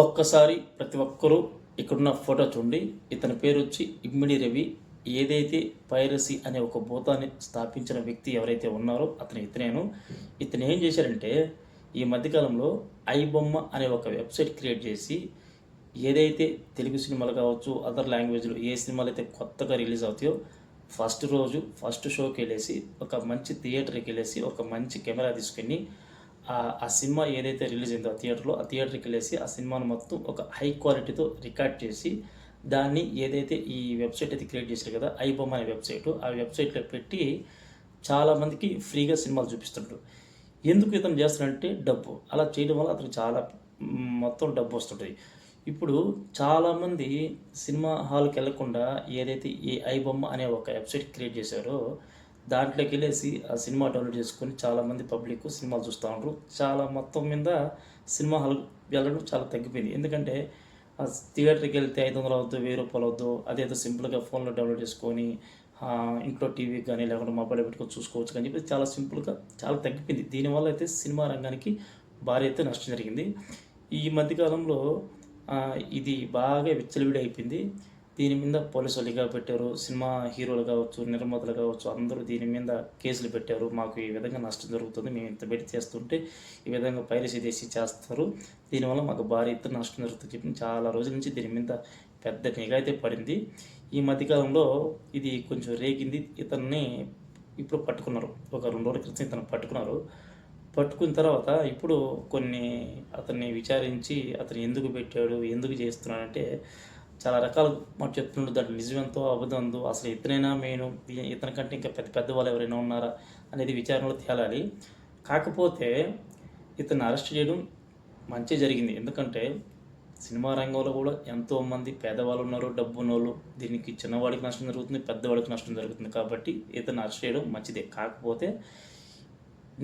ఒక్కసారి ప్రతి ఒక్కరూ ఇక్కడున్న ఫోటో చూడండి. ఇతని పేరు వచ్చి ఇమ్మిడి రవి. ఏదైతే పైరసీ అనే ఒక భూతాన్ని స్థాపించిన వ్యక్తి ఎవరైతే ఉన్నారో అతను ఇతనేను. ఇతను ఏం చేశారంటే ఈ మధ్యకాలంలో ఐబొమ్మ అనే ఒక వెబ్సైట్ క్రియేట్ చేసి ఏదైతే తెలుగు సినిమాలు కావచ్చు అదర్ లాంగ్వేజ్లో ఏ సినిమాలు అయితే కొత్తగా రిలీజ్ అవుతాయో ఫస్ట్ రోజు ఫస్ట్ షోకి వెళ్ళేసి ఒక మంచి థియేటర్కి వెళ్ళేసి ఒక మంచి కెమెరా తీసుకొని ఆ ఆ సినిమా ఏదైతే రిలీజ్ అయిందో ఆ థియేటర్లో ఆ థియేటర్కి వెళ్ళేసి ఆ సినిమాను మొత్తం ఒక హై క్వాలిటీతో రికార్డ్ చేసి దాన్ని ఏదైతే ఈ వెబ్సైట్ అయితే క్రియేట్ చేశారు కదా ఐబొమ్మ అనే వెబ్సైట్ ఆ వెబ్సైట్లో పెట్టి చాలామందికి ఫ్రీగా సినిమాలు చూపిస్తుంటారు. ఎందుకు ఇతను చేస్తాడంటే డబ్బు. అలా చేయడం వల్ల అతనికి చాలా మొత్తం డబ్బు వస్తుంటుంది. ఇప్పుడు చాలామంది సినిమా హాల్కి వెళ్ళకుండా ఏదైతే ఈ ఐబొమ్మ అనే ఒక వెబ్సైట్ క్రియేట్ చేశారో దాంట్లోకి వెళ్ళేసి ఆ సినిమా డౌన్లోడ్ చేసుకొని చాలామంది పబ్లిక్ సినిమాలు చూస్తూ ఉంటారు చాలా మొత్తం మీద సినిమా హాల్ వెళ్ళడం చాలా తగ్గిపోయింది. ఎందుకంటే ఆ థియేటర్కి వెళ్తే ఐదు వందలు అవుద్దు వెయ్యి రూపాయలు అవుద్దు అదేదో సింపుల్గా ఫోన్లో డౌన్లోడ్ చేసుకొని ఇంట్లో టీవీ కానీ లేకుండా మొబైల్ పెట్టుకొని చూసుకోవచ్చు కానీ చెప్పి చాలా సింపుల్గా చాలా తగ్గిపోయింది. దీనివల్ల అయితే సినిమా రంగానికి భారీ అయితే నష్టం జరిగింది. ఈ మధ్యకాలంలో ఇది బాగా విచ్చలవిడి అయిపోయింది. దీని మీద పోలీసు వాళ్ళుగా పెట్టారు సినిమా హీరోలు కావచ్చు నిర్మాతలు కావచ్చు అందరూ దీని మీద కేసులు పెట్టారు. మాకు ఈ విధంగా నష్టం జరుగుతుంది మేము ఇంత పెట్టి చేస్తుంటే ఈ విధంగా పైరసీ చేసి చేస్తారు. దీనివల్ల మాకు భారీ ఎత్తున నష్టం జరుగుతుంది చెప్పి చాలా రోజుల నుంచి దీని మీద పెద్ద నిఘా అయితే పడింది. ఈ మధ్యకాలంలో ఇది కొంచెం రేగింది. ఇతన్ని ఇప్పుడు పట్టుకున్నారు. ఒక రెండు రోజుల క్రితం ఇతను పట్టుకున్నారు. పట్టుకున్న తర్వాత ఇప్పుడు కొన్ని అతన్ని విచారించి అతను ఎందుకు పెట్టాడు ఎందుకు చేస్తున్నాడంటే చాలా రకాలు మాట చెప్తుండ్రు దాంట్లో నిజమెంతో అబద్ధంతో అసలు ఇతనైనా మెయిన్ ఇతని కంటే ఇంకా పెద్ద పెద్ద వాళ్ళు ఎవరైనా ఉన్నారా అనేది విచారణలో తేలాలి. కాకపోతే ఇతను అరెస్ట్ చేయడం మంచి జరిగింది. ఎందుకంటే సినిమా రంగంలో కూడా ఎంతోమంది పేదవాళ్ళు ఉన్నారు డబ్బు ఉన్నోళ్ళు. దీనికి చిన్నవాడికి నష్టం జరుగుతుంది పెద్దవాడికి నష్టం జరుగుతుంది కాబట్టి ఇతను అరెస్ట్ చేయడం మంచిదే. కాకపోతే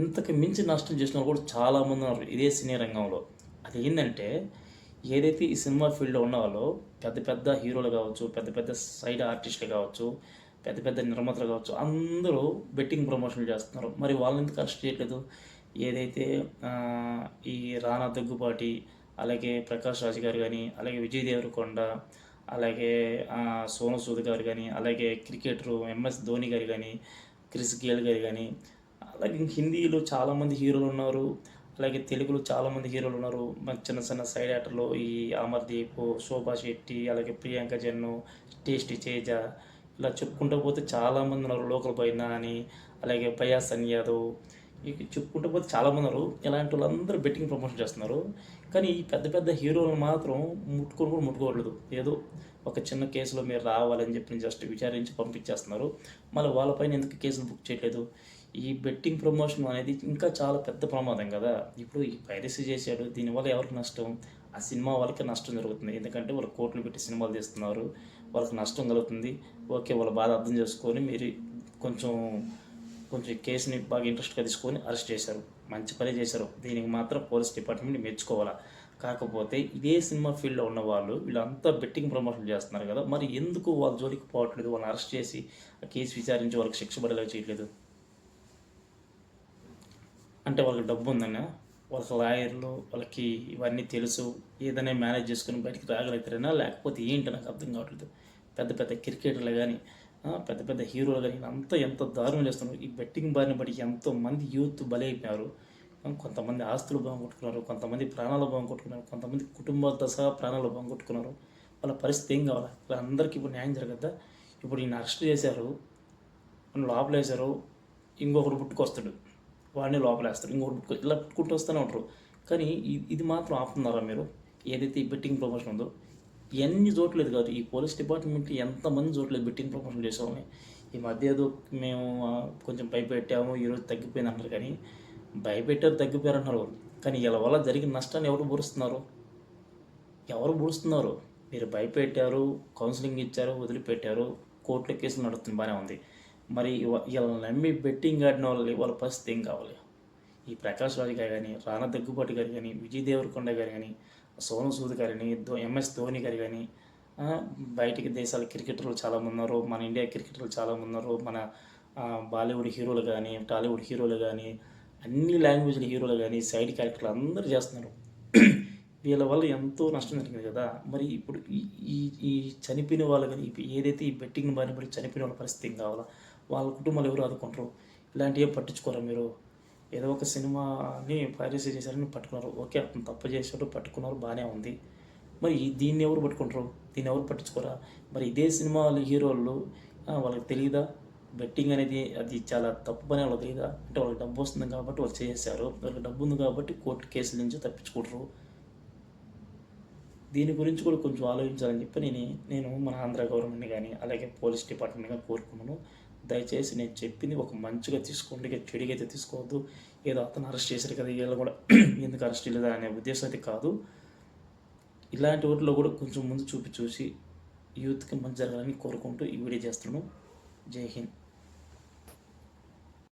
ఇంతకు మించి నష్టం చేసిన వాళ్ళు కూడా చాలామంది ఉన్నారు ఇదే సినీ రంగంలో. అది ఏంటంటే ఏదైతే ఈ సినిమా ఫీల్డ్లో ఉన్న వాళ్ళు పెద్ద పెద్ద హీరోలు కావచ్చు పెద్ద పెద్ద సైడ్ ఆర్టిస్టులు కావచ్చు పెద్ద పెద్ద నిర్మాతలు కావచ్చు అందరూ బెట్టింగ్ ప్రమోషన్లు చేస్తున్నారు. మరి వాళ్ళని ఎందుకు అరెస్ట్ చేయట్లేదు? ఏదైతే ఈ రానా దగ్గుపాటి అలాగే ప్రకాష్ రాజ్ గారు కానీ అలాగే విజయ్ దేవరకొండ అలాగే సోను సూద్ గారు కానీ అలాగే క్రికెటరు ఎంఎస్ ధోని గారు కానీ క్రిస్ గేల్ గారు కానీ అలాగే హిందీలో చాలామంది హీరోలు ఉన్నారు. అలాగే తెలుగులో చాలామంది హీరోలు ఉన్నారు. చిన్న చిన్న సైడ్ యాక్టర్లు ఈ అమర్దీప్ శోభా శెట్టి అలాగే ప్రియాంక జన్ను టేస్టీ తేజ ఇలా చెప్పుకుంటూ పోతే చాలామంది ఉన్నారు. లోకల్ పైన అని అలాగే పయాసన్ యాదవ్ ఇక చెప్పుకుంటూ పోతే చాలామంది ఉన్నారు. ఇలాంటి వాళ్ళందరూ బెట్టింగ్ ప్రమోషన్ చేస్తున్నారు. కానీ ఈ పెద్ద పెద్ద హీరోలను మాత్రం ముట్టుకొని కూడా ముట్టుకోవట్లేదు. ఏదో ఒక చిన్న కేసులో మీరు రావాలని చెప్పి జస్ట్ విచారించి పంపించేస్తున్నారు. మళ్ళీ వాళ్ళపైన ఎందుకు కేసులు బుక్ చేయట్లేదు? ఈ బెట్టింగ్ ప్రమోషన్ అనేది ఇంకా చాలా పెద్ద ప్రమాదం కదా. ఇప్పుడు ఈ పైరసీ చేశాడు. దీనివల్ల ఎవరికి నష్టం? ఆ సినిమా వాళ్ళకి నష్టం జరుగుతుంది. ఎందుకంటే వాళ్ళు కోట్లు పెట్టి సినిమాలు తీస్తున్నారు. వాళ్ళకి నష్టం కలుగుతుంది. ఓకే వాళ్ళ బాధ అర్థం చేసుకొని మీరు కొంచెం కొంచెం కేసుని బాగా ఇంట్రెస్ట్గా తీసుకొని అరెస్ట్ చేశారు. మంచి పని చేశారు. దీనికి మాత్రం పోలీస్ డిపార్ట్మెంట్ మెచ్చుకోవాలా? కాకపోతే ఇదే సినిమా ఫీల్డ్లో ఉన్న వాళ్ళు వీళ్ళంతా బెట్టింగ్ ప్రమోషన్ చేస్తున్నారు కదా మరి ఎందుకు వాళ్ళ జోలికి పోవట్లేదు? వాళ్ళని అరెస్ట్ చేసి ఆ కేసు విచారించి వాళ్ళకి శిక్ష పడేలా చేయట్లేదు? అంటే వాళ్ళకి డబ్బు ఉందన్నా వాళ్ళకి లాయర్లు వాళ్ళకి ఇవన్నీ తెలుసు ఏదైనా మేనేజ్ చేసుకుని బయటికి రాగలుగుతారైనా లేకపోతే ఏంటి నాకు అర్థం కావట్లేదు. పెద్ద పెద్ద క్రికెటర్లు కానీ పెద్ద పెద్ద హీరోలు కానీ అంతా ఎంత దారుణం చేస్తున్నారు. ఈ బెట్టింగ్ బారిన బట్టి ఎంతో మంది యూత్ బలైపోయారు కొంతమంది ఆస్తులు బాగుంటున్నారు కొంతమంది ప్రాణాలు బాగుంటున్నారు కొంతమంది కుటుంబాలతో సహా ప్రాణాలు బాగుంటున్నారు వాళ్ళ పరిస్థితి ఏం కావాలి? వాళ్ళందరికీ ఇప్పుడు న్యాయం జరగద్దా? ఇప్పుడు ఈయన అరెస్ట్ చేశారు. లోపల వేశారు. ఇంకొకరు పుట్టుకొస్తాడు. వాడిని లోపలేస్తారు ఇంకొకరు పుట్టుకు ఇలా పుట్టుకుంటూ వస్తూనే ఉంటారు. కానీ ఇది మాత్రం ఆపుతున్నారా మీరు? ఏదైతే ఈ బెట్టింగ్ ప్రమోషన్ ఉందో ఎన్ని చూడలేదు కాదు ఈ పోలీస్ డిపార్ట్మెంట్ ఎంతమంది చూడలేదు బెట్టింగ్ ఇన్ఫర్మేషన్ చేసామని ఈ మధ్య ఏదో మేము కొంచెం భయపెట్టాము ఈరోజు తగ్గిపోయింది అన్నారు కానీ భయపెట్టారు తగ్గిపోయారు అన్నారు కానీ ఇలా వల్ల జరిగిన నష్టాన్ని ఎవరు పూరుస్తున్నారు ఎవరు పూడుస్తున్నారు మీరు భయపెట్టారు కౌన్సిలింగ్ ఇచ్చారు వదిలిపెట్టారు కోర్టులో కేసులు నడుస్తుంది బాగానే ఉంది. మరి ఇలా వీళ్ళని నమ్మి బెట్టింగ్ ఆడిన వాళ్ళు వాళ్ళ పరిస్థితి ఏం కావాలి? ఈ ప్రకాష్ రాజు గారు కానీ రానా దగ్గుబాటి గారు కానీ విజయ్ దేవరకొండ గారు కానీ సోను సూద్ గారు కానీ ధో ఎంఎస్ ధోని గారు కానీ బయటికి దేశాల క్రికెటర్లు చాలామంది ఉన్నారు మన ఇండియా క్రికెటర్లు చాలామంది ఉన్నారు మన బాలీవుడ్ హీరోలు కానీ టాలీవుడ్ హీరోలు కానీ అన్ని లాంగ్వేజ్ల హీరోలు కానీ సైడ్ క్యారెక్టర్లు అందరూ చేస్తున్నారు. వీళ్ళ వల్ల ఎంతో నష్టం జరిగింది కదా. మరి ఇప్పుడు ఈ ఈ ఈ చనిపోయిన వాళ్ళు కానీ ఇప్పుడు ఏదైతే ఈ బెట్టింగ్ బారిన పడి చనిపోయిన వాళ్ళ పరిస్థితి కావాలా? వాళ్ళ కుటుంబాలు ఎవరు ఆదుకుంటారు? ఇలాంటివి పట్టించుకోరా మీరు? ఏదో ఒక సినిమాని పైరసీ చేశారని పట్టుకున్నారు. ఓకే అతను తప్పు చేశాడు పట్టుకున్నారు బాగానే ఉంది. మరి దీన్ని ఎవరు పట్టుకుంటారు? దీన్ని ఎవరు పట్టించుకోరా? మరి ఇదే సినిమా హీరోలు వాళ్ళకి తెలియదా బెట్టింగ్ అనేది అది చాలా తప్పు పని వాళ్ళకి తెలియదా అంటే వాళ్ళకి డబ్బు వస్తుంది కాబట్టి వాళ్ళు చేశారు వాళ్ళకి డబ్బు ఉంది కాబట్టి కోర్టు కేసుల నుంచి తప్పించుకుంటారు. దీని గురించి కూడా కొంచెం ఆలోచించాలని చెప్పి నేను నేను మన ఆంధ్ర గవర్నమెంట్ని కానీ అలాగే పోలీస్ డిపార్ట్మెంట్ కానీ కోరుకున్నాను. దయచేసి నేను చెప్పింది ఒక మంచిగా తీసుకోండి. ఇక అయితే తీసుకోవద్దు. ఏదో అతను అరెస్ట్ చేశారు కదా వీళ్ళు కూడా ఎందుకు అరెస్ట్ చేయలేదా అనే ఉద్దేశం అయితే కాదు. ఇలాంటి వాటిలో కూడా కొంచెం ముందు చూపి చూసి యూత్కి మంచి జరగాలని కోరుకుంటూ ఈ వీడియో చేస్తున్నాను. జై హింద్.